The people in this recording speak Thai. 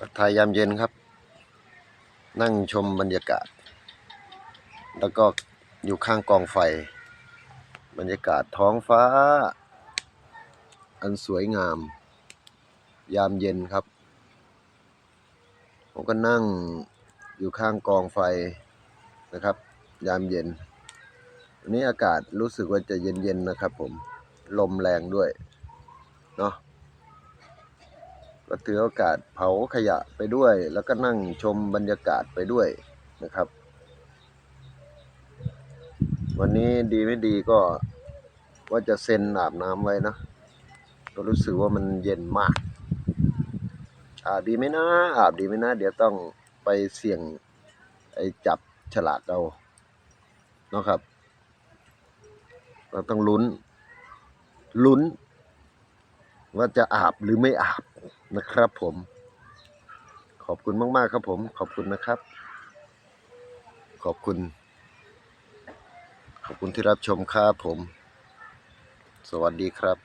ทักทายยามเย็นครับ นั่งชมบรรยากาศ แล้วก็อยู่ข้างกองไฟ บรรยากาศท้องฟ้า อันสวยงาม ยามเย็นครับ ผมก็นั่งอยู่ข้างกองไฟนะครับ ยามเย็นวันนี้อากาศรู้สึกว่าจะเย็นๆนะครับผม ลมแรงด้วย เนาะ ก็ถือโอกาสเผาขยะไปด้วย แล้วก็นั่งชมบรรยากาศไปด้วยนะครับ วันนี้ดีไม่ดีก็ว่าจะเซ็นอาบน้ำไว้นะก็รู้สึกว่ามันเย็นมาก อาบดีไหมนะ อาบดีไหมนะ เดี๋ยวต้องไปเสี่ยงไอ้จับฉลากเอาเนาะครับ เราต้องลุ้น ลุ้น ว่าจะอาบหรือไม่อาบ นะครับผม ขอบคุณมาก ๆ ครับผม ขอบคุณนะครับ ขอบคุณ ขอบคุณที่รับชมครับผม สวัสดีครับ